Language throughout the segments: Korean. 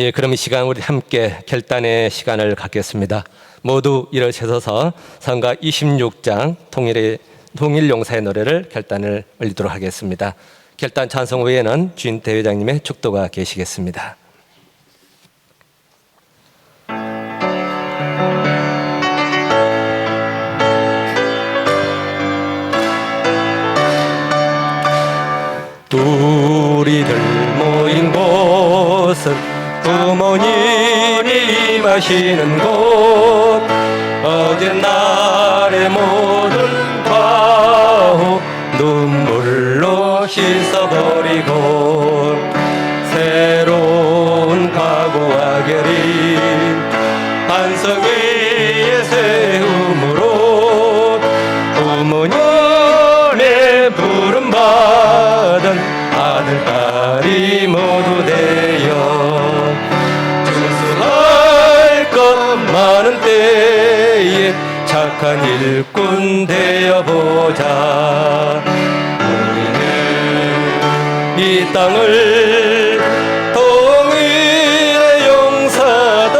예, 그럼 이 시간 우리 함께 결단의 시간을 갖겠습니다. 모두 일어서서 성가 26장 통일의 통일 용사의 노래를 결단을 올리도록 하겠습니다. 결단 찬송 후에는 주인 대회장님의 축도가 계시겠습니다. 임하시는 곳. 어젯날의 모든 과오 눈물로 씻어버리고 새로운 각오와 결의 반석 위에 세 되어보자. 우리는 이 땅을 통일의 용사다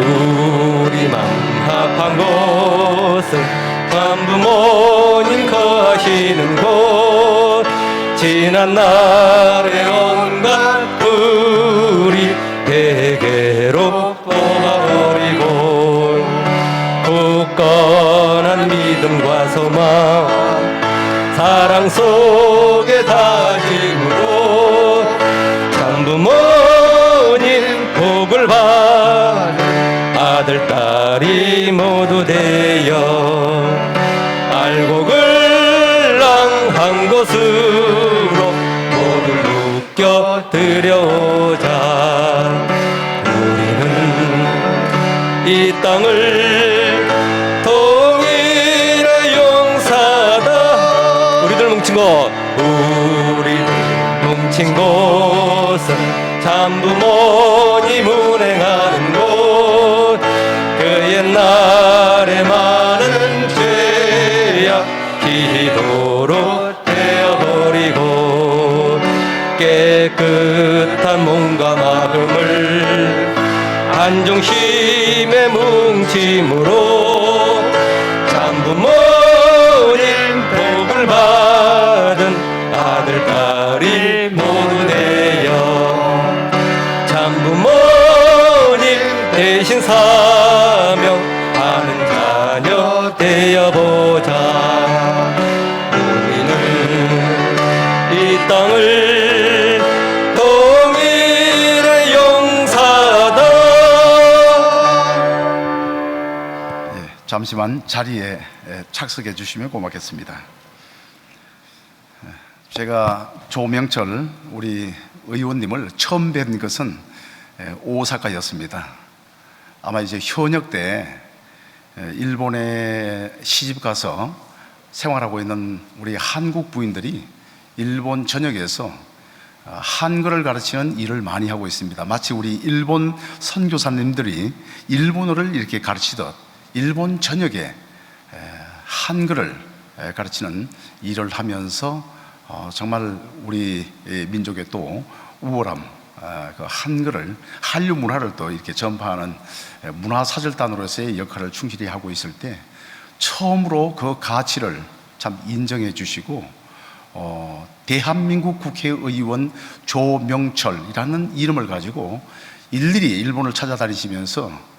우리 맘 합한 곳은 한부모님 거하시는 곳. 지난 날의 온갖 믿음과 소망 사랑 속에 다짐으로 참 부모님 복을 받은 아들 딸이 모두 되어 알곡을랑한 곳으로 모두 묶여 들여오자 우리는 이 땅을 뭉친 곳은 참부모님 운행하는 곳 그 옛날에 많은 죄악 기도로 떼어버리고 깨끗한 몸과 마음을 한중심의 뭉침으로 참부모님 복을 받은 아들 딸이 잠시만 자리에 예, 착석해 주시면 고맙겠습니다. 예, 제가 조명철 우리 의원님을 처음 뵌 것은 예, 오사카였습니다. 아마 이제 현역 때 예, 일본에 시집 가서 생활하고 있는 우리 한국 부인들이 일본 전역에서 아, 한글을 가르치는 일을 많이 하고 있습니다. 마치 우리 일본 선교사님들이 일본어를 이렇게 가르치듯 일본 전역에 에, 한글을 에, 가르치는 일을 하면서 어, 정말 우리 의 민족의 또 우월함, 아, 그 한글을 한류 문화를 또 이렇게 전파하는 에, 문화 사절단으로서의 역할을 충실히 하고 있을 때 처음으로 그 가치를 참 인정해 주시고 어, 대한민국 국회의원 조명철이라는 이름을 가지고 일일이 일본을 찾아다니시면서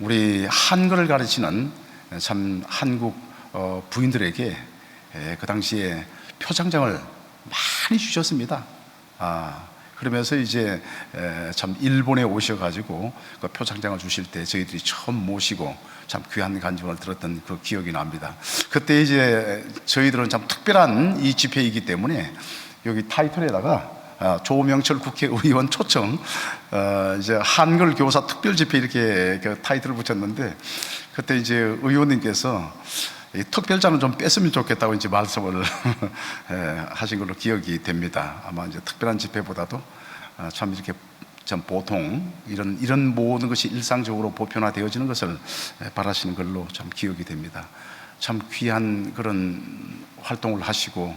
우리 한글을 가르치는 참 한국 어, 부인들에게 에, 그 당시에 표창장을 많이 주셨습니다. 아, 그러면서 이제 에, 참 일본에 오셔가지고 그 표창장을 주실 때 저희들이 처음 모시고 참 귀한 간증을 들었던 그 기억이 납니다. 그때 이제 저희들은 참 특별한 이 집회이기 때문에 여기 타이틀에다가 아, 조명철 국회의원 초청 어, 이제 한글 교사 특별 집회 이렇게 그 타이틀을 붙였는데 그때 이제 의원님께서 이 특별자는 좀 뺐으면 좋겠다고 이제 말씀을 예, 하신 걸로 기억이 됩니다. 아마 이제 특별한 집회보다도 아, 참 이렇게 참 보통 이런 이런 모든 것이 일상적으로 보편화되어지는 것을 예, 바라시는 걸로 참 기억이 됩니다. 참 귀한 그런 활동을 하시고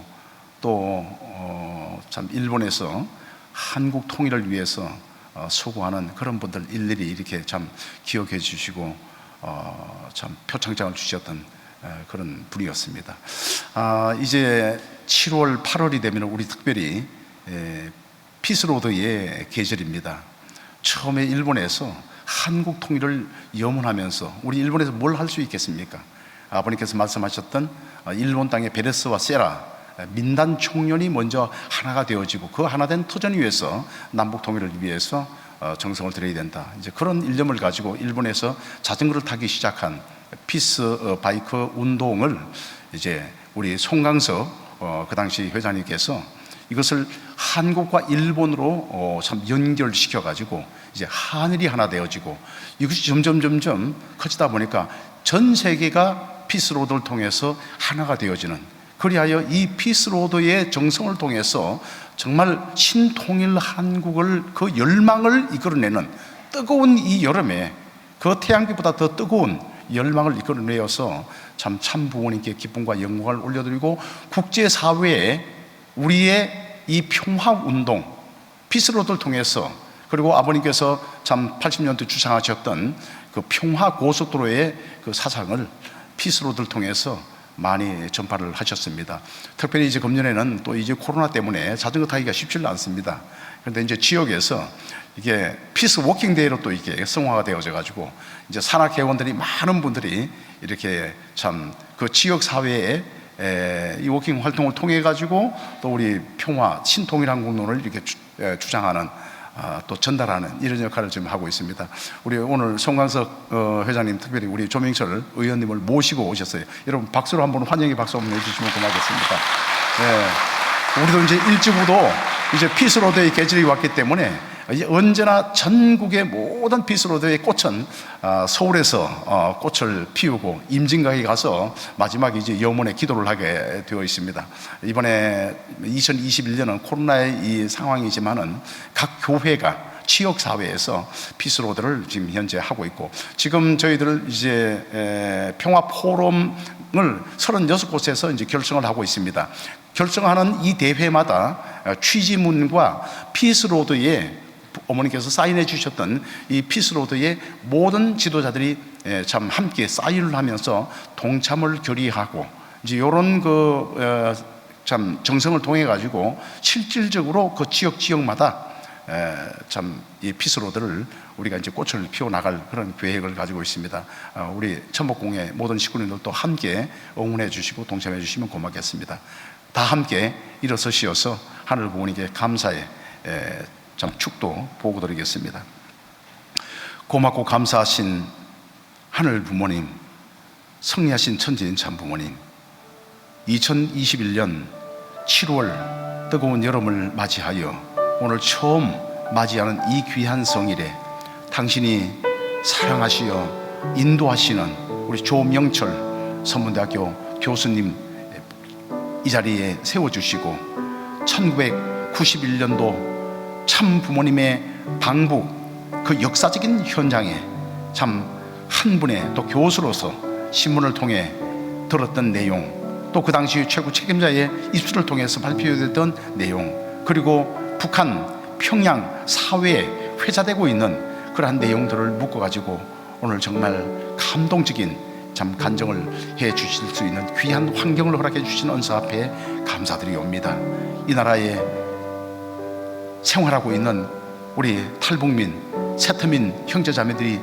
또 어, 참 일본에서 한국 통일을 위해서 어, 수고하는 그런 분들 일일이 이렇게 참 기억해 주시고 어, 참 표창장을 주셨던 에, 그런 분이었습니다. 아, 이제 7월, 8월이 되면 우리 특별히 에, 피스로드의 계절입니다. 처음에 일본에서 한국 통일을 염원하면서 우리 일본에서 뭘 할 수 있겠습니까? 아버님께서 말씀하셨던 어, 일본 땅의 베레스와 세라 민단 총련이 먼저 하나가 되어지고 그 하나된 터전 위에서 남북 통일을 위해서 어, 정성을 들여야 된다. 이제 그런 일념을 가지고 일본에서 자전거를 타기 시작한 피스 어, 바이크 운동을 이제 우리 송강석 어, 그 당시 회장님께서 이것을 한국과 일본으로 어, 참 연결시켜 가지고 이제 하늘이 하나 되어지고 이것이 점점 점점 커지다 보니까 전 세계가 피스로드를 통해서 하나가 되어지는 그리하여 이 피스로드의 정성을 통해서 정말 신통일 한국을 그 열망을 이끌어내는 뜨거운 이 여름에 그 태양빛보다 더 뜨거운 열망을 이끌어내어서 참 참 부모님께 기쁨과 영광을 올려드리고 국제사회에 우리의 이 평화운동 피스로드를 통해서 그리고 아버님께서 참 80년대 주창하셨던 그 평화 고속도로의 그 사상을 피스로드를 통해서 많이 전파를 하셨습니다. 특별히 이제 금년에는 또 이제 코로나 때문에 자전거 타기가 쉽지 않습니다. 그런데 이제 지역에서 이게 피스 워킹 데이로 또 이게 성화가 되어져 가지고 이제 산악 회원들이 많은 분들이 이렇게 참 그 지역 사회에 에, 이 워킹 활동을 통해 가지고 또 우리 평화 신통일한 공론을 이렇게 주장하는 아, 또 전달하는 이런 역할을 지금 하고 있습니다. 우리 오늘 송광석 어, 회장님 특별히 우리 조명철 의원님을 모시고 오셨어요. 여러분 박수로 한번 환영의 박수 한번 해주시면 고맙겠습니다. 예. 우리도 이제 일찍부도 이제 피스로드의 계절이 왔기 때문에 언제나 전국의 모든 피스로드의 꽃은 아, 서울에서 어, 꽃을 피우고 임진각에 가서 마지막에 이제 염원의 기도를 하게 되어 있습니다. 이번에 2021년은 코로나의 이 상황이지만은 각 교회가 지역 사회에서 피스로드를 지금 현재 하고 있고 지금 저희들 이제 에, 평화 포럼을 36곳에서 이제 결성을 하고 있습니다. 결성하는 이 대회마다 어, 취지문과 피스로드의 어머니께서 사인해 주셨던 이 피스로드의 모든 지도자들이 에, 참 함께 사인을 하면서 동참을 결의하고 이제 이런 그 어, 참 정성을 통해 가지고 실질적으로 그 지역 지역마다 참 이 피스로드를 우리가 이제 꽃을 피워 나갈 그런 계획을 가지고 있습니다. 어, 우리 천복공의 모든 식구님들도 함께 응원해 주시고 동참해 주시면 고맙겠습니다. 다 함께 일어서시어서 하늘 부모님께 감사의 에, 참 축도 보고 드리겠습니다. 고맙고 감사하신 하늘 부모님, 성리하신 천지인 참 부모님, 2021년 7월 뜨거운 여름을 맞이하여 오늘 처음 맞이하는 이 귀한 성일에 당신이 사랑하시어 인도하시는 우리 조명철 선문대학교 교수님 이 자리에 세워주시고 1991년도 참 부모님의 방북 그 역사적인 현장에 참 한 분의 또 교수로서 신문을 통해 들었던 내용 또 그 당시 최고 책임자의 입술을 통해서 발표됐던 내용 그리고 북한 평양 사회에 회자되고 있는 그러한 내용들을 묶어가지고 오늘 정말 감동적인 참 간정을 해 주실 수 있는 귀한 환경을 허락해 주신 은사 앞에 감사드리옵니다. 이 나라에 생활하고 있는 우리 탈북민, 세트민 형제자매들이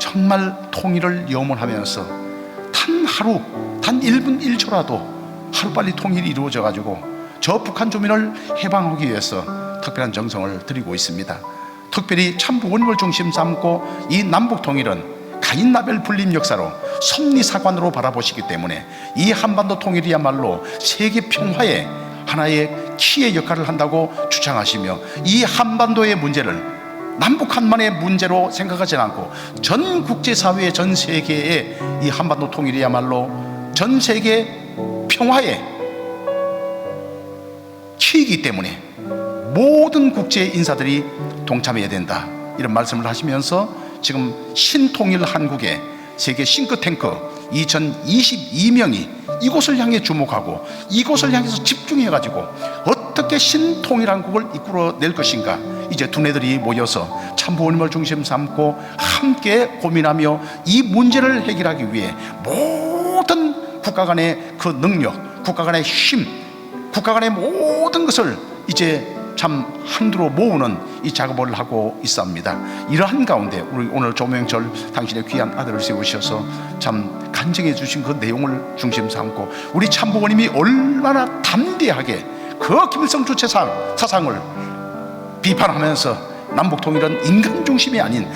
정말 통일을 염원하면서 단 하루, 단 1분 1초라도 하루빨리 통일이 이루어져 가지고 저 북한 주민을 해방하기 위해서 특별한 정성을 들이고 있습니다. 특별히 참 부모님을 중심 삼고 이 남북 통일은 가인나벨 분립 역사로 섭리사관으로 바라보시기 때문에 이 한반도 통일이야말로 세계 평화의 하나의 키의 역할을 한다고 주장하시며 이 한반도의 문제를 남북한만의 문제로 생각하지 않고 전 국제사회 전 세계의 이 한반도 통일이야말로 전 세계 평화의 키이기 때문에 모든 국제 인사들이 동참해야 된다. 이런 말씀을 하시면서 지금 신통일 한국의 세계 싱크탱크 2022명이 이곳을 향해 주목하고 이곳을 향해서 집중해 가지고 어떻게 신통일 한국을 이끌어낼 것인가. 이제 두뇌들이 모여서 참부모님을 중심 삼고 함께 고민하며 이 문제를 해결하기 위해 모든 국가 간의 그 능력, 국가 간의 힘, 국가 간의 모든 것을 이제 참 한두로 모으는 이 작업을 하고 있습니다. 이러한 가운데 우리 오늘 조명철 당신의 귀한 아들을 세우셔서 참 간증해 주신 그 내용을 중심 삼고 우리 참부모님이 얼마나 담대하게 그 김일성 주체상 사상을 비판하면서 남북 통일은 인간 중심이 아닌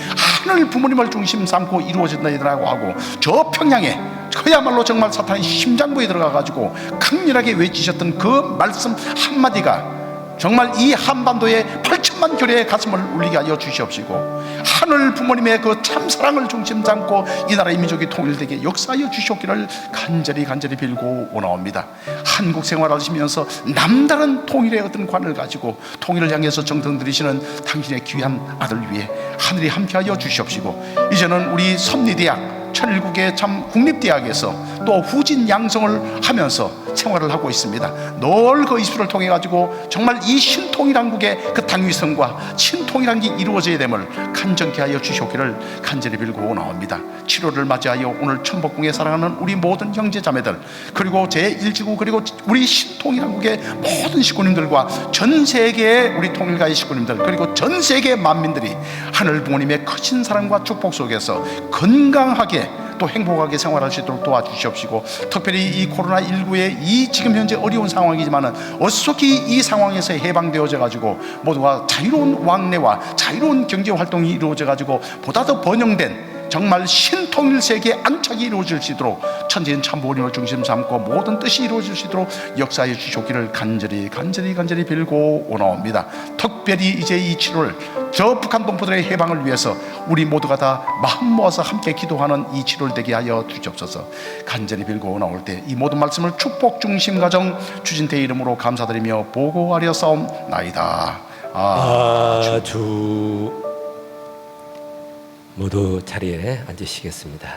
하늘 부모님을 중심 삼고 이루어진다라고 하고 저 평양에 그야말로 정말 사탄의 심장부에 들어가 가지고 강렬하게 외치셨던 그 말씀 한마디가 정말 이 한반도의 8천만 교회의 가슴을 울리게 하여 주시옵시고 하늘 부모님의 그 참 사랑을 중심 삼고 이 나라의 민족이 통일되게 역사하여 주시옵기를 간절히 간절히 빌고 오나옵니다. 한국 생활하시면서 남다른 통일의 어떤 관을 가지고 통일을 향해서 정성 들이시는 당신의 귀한 아들 위해 하늘이 함께하여 주시옵시고 이제는 우리 섭리대학 천일국의 참 국립대학에서 또 후진 양성을 하면서 생활을 하고 있습니다. 늘 그 이수를 통해 가지고 정말 이 신통일한국의 그 당위성과 신통일한 게 이루어져야 됨을 간절케 하여 주시기를 간절히 빌고 나옵니다. 7월을 맞이하여 오늘 천복궁에 사랑하는 우리 모든 형제 자매들 그리고 제1지구 그리고 우리 신통일한국의 모든 식구님들과 전 세계의 우리 통일가의 식구님들 그리고 전 세계 만민들이 하늘 부모님의 크신 사랑과 축복 속에서 건강하게 또 행복하게 생활할 수 있도록 도와주시옵시고 특별히 이 코로나19의 이 지금 현재 어려운 상황이지만은 어떻게 이 상황에서 해방되어져 가지고 모두가 자유로운 왕래와 자유로운 경제 활동이 이루어져 가지고 보다 더 번영된 정말 신통일 세계의 안착이 이루어질 수 있도록 천지인 참부모님을 중심 삼고 모든 뜻이 이루어질 수 있도록 역사해 주시기를 간절히 간절히 간절히 빌고 오나옵니다. 특별히 이제 이 7월 저 북한 동포들의 해방을 위해서 우리 모두가 다 마음 모아서 함께 기도하는 이 7월 되게 하여 주옵소서. 간절히 빌고 나올 때 이 모든 말씀을 축복 중심 가정 주진태 이름으로 감사드리며 보고하려 싸움나이다. 아. 아주 모두 자리에 앉으시겠습니다.